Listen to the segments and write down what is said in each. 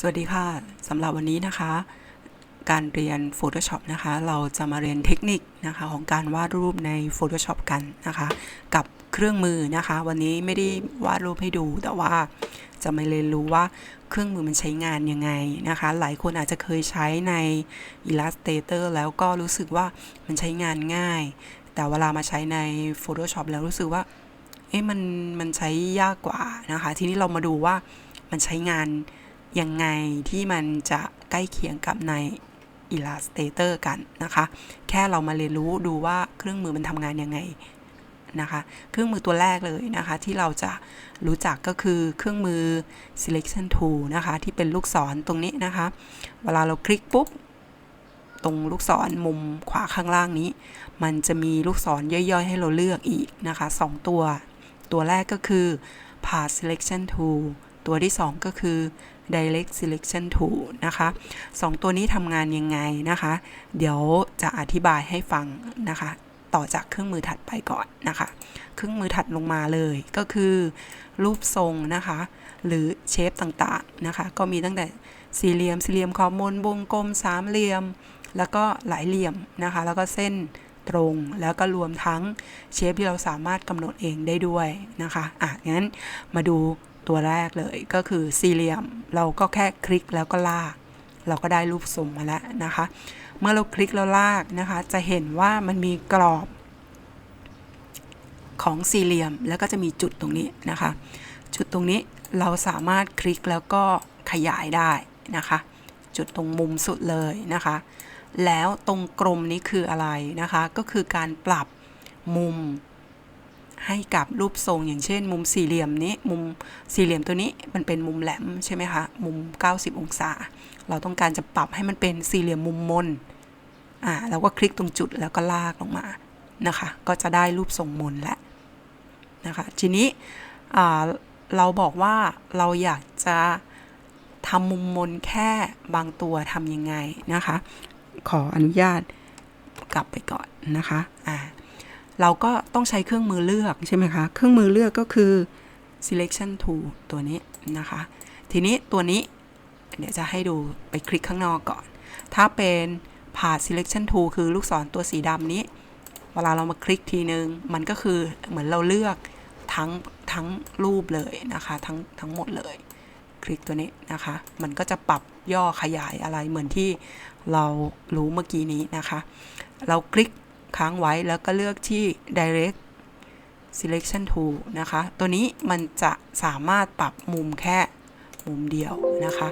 สวัสดีค่ะสำหรับวันนี้นะคะ การเรียน Photoshop นะคะ เราจะมาเรียนเทคนิคนะคะของการวาดรูปใน Photoshop กันนะคะ กับเครื่องมือนะคะ วันนี้ไม่ได้วาดรูปให้ดู แต่ว่าจะมาเรียนรู้ว่าเครื่องมือมันใช้งานยังไงนะคะ หลายคนอาจจะเคยใช้ใน Illustrator แล้วก็รู้สึกว่ามันใช้งานง่าย แต่เวลามาใช้ใน Photoshop แล้วรู้สึกว่าเอ๊ะมันมันใช้ยากกว่านะคะ ทีนี้เรามาดูว่ามันใช้งาน ยังไงที่มันจะใกล้เคียงกับใน Illustrator กันนะคะ แค่เรามาเรียนรู้ดูว่าเครื่องมือมันทำงานยังไงนะคะ เครื่องมือตัวแรกเลยนะคะ ที่เราจะรู้จักก็คือเครื่องมือ selection tool นะคะ ที่เป็นลูกศรตรงนี้นะคะ เวลาเราคลิกปุ๊บ ตรงลูกศรมุมขวาข้างล่างนี้ มันจะมีลูกศรย่อยๆ ให้เราเลือกอีกนะคะสองตัว ตัวแรกก็คือ path selection tool ตัวที่ 2 ก็คือ direct selection tool นะคะสองตัวนี้ทำงานยังไงนะคะ เดี๋ยวจะอธิบายให้ฟังนะคะ ต่อจากเครื่องมือถัดไปก่อนนะคะ เครื่องมือถัดลงมาเลยก็คือ รูปทรงนะคะ หรือเชฟต่างๆนะคะ ก็มีตั้งแต่สี่เหลี่ยม สี่เหลี่ยมขอบมนวงกลม สามเหลี่ยม แล้วก็หลายเหลี่ยมนะคะ แล้วก็เส้นตรง แล้วก็รวมทั้งเชฟที่เราสามารถกำหนดเองได้ด้วยนะคะ อะงั้นมาดู ตัวแรกเลยก็คือสี่เหลี่ยม เราก็แค่คลิกแล้วก็ลาก เราก็ได้รูปทรงมาแล้วนะคะ เมื่อเราคลิกแล้วลากนะคะ จะเห็นว่ามันมีกรอบของสี่เหลี่ยมแล้วก็จะมีจุดตรงนี้นะคะ จุดตรงนี้เราสามารถคลิกแล้วก็ขยายได้นะคะ จุดตรงมุมสุดเลยนะคะ แล้วตรงกลมนี้คืออะไรนะคะ ก็คือการปรับมุม ให้กับรูปทรงอย่างเช่น มุมสี่เหลี่ยมนี้ มุมสี่เหลี่ยมตัวนี้มันเป็นมุมแหลมใช่ไหมคะ มุม 90 องศา เราต้องการจะปรับให้มันเป็นสี่เหลี่ยมมุมมนอ่าเราก็คลิกตรงจุดแล้วก็ลากลงมานะคะ ก็จะได้รูปทรงมนแล้วนะคะ ทีนี้เราบอกว่าเราอยากจะทำมุมมนแค่บางตัวทำยังไงนะคะ ขออนุญาตกลับไปก่อนนะคะ อ่า เราก็ต้องใช้เครื่องมือเลือกใช่ไหมคะ เครื่องมือเลือกก็คือ selection tool ตัวนี้นะคะ ทีนี้ตัวนี้เดี๋ยวจะให้ดูไปคลิกข้างนอกก่อน ถ้าเป็น path selection tool คือลูกศรตัวสีดำนี้ เวลาเรามาคลิกทีนึง มันก็คือเหมือนเราเลือกทั้งทั้งรูปเลยนะคะ ทั้งทั้งหมดเลย คลิกตัวนี้นะคะ มันก็จะปรับย่อขยายอะไรเหมือนที่เรารู้เมื่อกี้นี้นะคะ เราคลิก ค้างไว้แล้วก็เลือกที่ direct selection tool นะคะ ตัวนี้มันจะสามารถปรับมุมแค่มุมเดียวนะคะ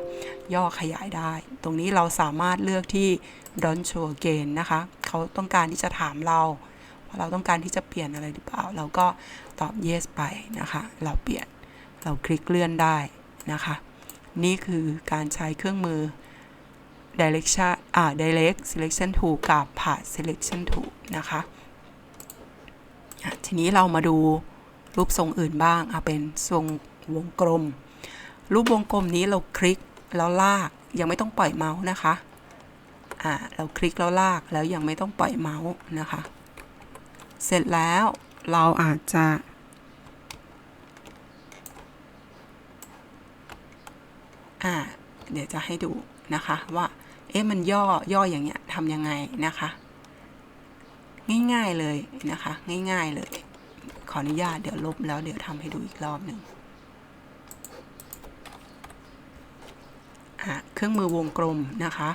ย่อขยายได้ ตรงนี้เราสามารถเลือกที่ don't show again นะคะ เขาต้องการที่จะถามเราว่าเราต้องการที่จะเปลี่ยนอะไรหรือเปล่า เราก็ตอบ yes ไปนะคะ เราเปลี่ยน เราคลิกเลื่อนได้นะคะ นี่คือการใช้เครื่องมือ direction direct selection tool กับ path selection tool นะคะทีนี้เรามาดูรูปทรงอื่นบ้างเอาเป็นทรงวงกลม รูปวงกลมนี้เราคลิกแล้วลากยังไม่ต้องปล่อยเมาส์นะคะอ่าเราคลิกแล้วลากแล้วยังไม่ต้องปล่อยเมาส์นะคะ เสร็จแล้วเราอาจจะ อ่า เดี๋ยวจะให้ดูนะคะว่า อ๊ะมันย่อย่ออย่างเงี้ยทำยังไงนะคะ ง่ายๆเลยนะคะ ง่ายๆเลย ขออนุญาตเดี๋ยวลบแล้วเดี๋ยวทำให้ดูอีกรอบหนึ่งเครื่องมือวงกลมนะคะ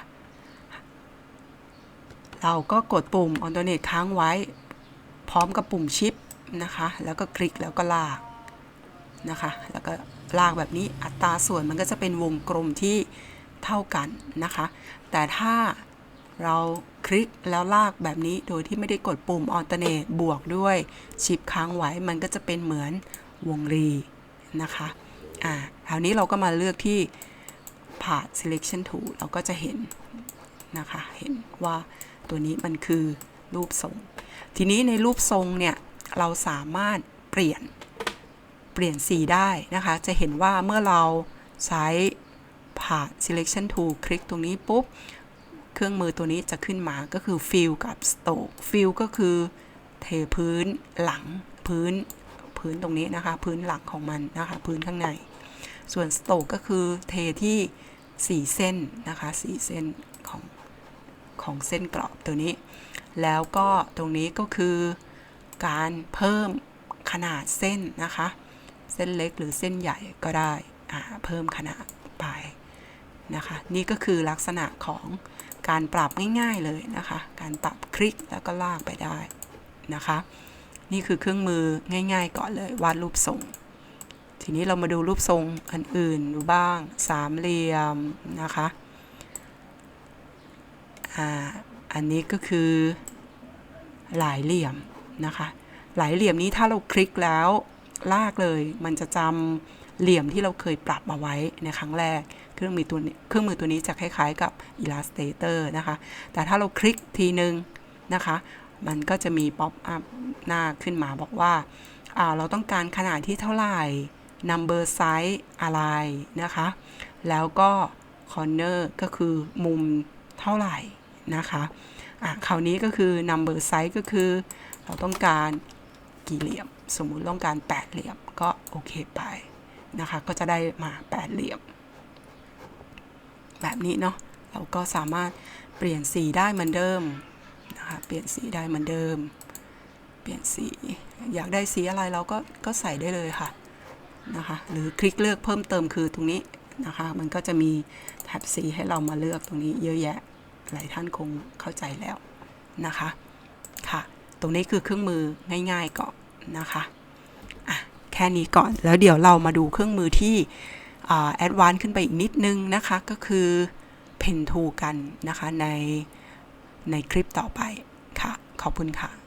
เราก็กดปุ่ม alternate ค้างไว้ พร้อมกับปุ่มชิปนะคะ แล้วก็คลิกแล้วก็ลากนะคะ แล้วก็ลากแบบนี้อัตราส่วนมันก็จะเป็นวงกลมที่ เท่ากันนะคะ แต่ถ้าเราคลิกแล้วลากแบบนี้โดยที่ไม่ได้กดปุ่ม alternate บวกด้วยชิปค้างไว้มันก็จะเป็นเหมือนวงรีนะคะอ่าคราวนี้เราก็มาเลือกที่ path selection tool เราก็จะเห็นนะคะ เห็นว่าตัวนี้มันคือรูปทรง ทีนี้ในรูปทรงเนี่ย เราสามารถเปลี่ยนเปลี่ยนสีได้นะคะ จะเห็นว่าเมื่อเราใช้ ผ่า selection tool คลิกตรงนี้ปุ๊บ เครื่องมือตัวนี้จะขึ้นมาก็คือ fill กับ stroke fill ก็คือเทพื้นหลังพื้นพื้นตรงนี้นะคะ พื้นหลังของมันนะคะ พื้นข้างใน ส่วน stroke ก็คือเทที่สี่เส้นนะคะสี่เส้นของของเส้นกรอบตัวนี้ แล้วก็ตรงนี้ก็คือการเพิ่มขนาดเส้นนะคะ เส้นเล็กหรือเส้นใหญ่ก็ได้ เพิ่มขนาดไป นะคะ นี่ก็คือลักษณะของการปรับง่ายๆเลยนะคะ การปรับคลิกแล้วก็ลากไปได้นะคะ นี่คือเครื่องมือง่ายๆก่อนเลยวาดรูปทรง ทีนี้เรามาดูรูปทรงอันอื่นดูบ้าง สามเหลี่ยมนะคะอ่าอันนี้ก็คือหลายเหลี่ยมนะคะ หลายเหลี่ยมนี้ถ้าเราคลิกแล้วลากเลย มันจะจำ เหลี่ยมที่เราเคยปรับมาไว้ในครั้งแรก เครื่องมือตัวนี้เครื่องมือตัวนี้จะคล้ายๆกับ Illustrator นะคะ แต่ถ้าเราคลิกทีนึงนะคะ มันก็จะมีป๊อปอัพหน้าขึ้นมาบอกว่าาเราต้องการขนาดที่เท่าไหร่ number size อะไรนะคะ แล้วก็ corner ก็คือมุมเท่าไหร่นะคะอะคราวนี้ก็คือ number size ก็คือ เราต้องการกี่เหลี่ยม สมมุติต้องการ 8 เหลี่ยมก็โอเคไป นะคะ ก็จะได้มา8เหลี่ยม แบบนี้เนาะเราก็สามารถเปลี่ยนสีได้เหมือนเดิมนะคะเปลี่ยนสีได้เหมือนเดิม เปลี่ยนสีอยากได้สีอะไรเราก็ก็ใส่ได้เลยค่ะนะคะหรือคลิกเลือกเพิ่มเติมคือตรงนี้นะคะมันก็จะมีแท็บสีให้เรามาเลือกตรงนี้เยอะแยะหลายท่านคงเข้าใจแล้วนะคะค่ะ ตรงนี้คือเครื่องมือง่ายๆก่อนนะคะ ค่นี้ก่อน แล้วเดี๋ยวเรามาดูเครื่องมือที่แอดวานซ์ขึ้นไปอีกนิดนึงนะคะ ก็คือเพนทูกันนะคะในในคลิปต่อไปค่ะ ขอบคุณค่ะ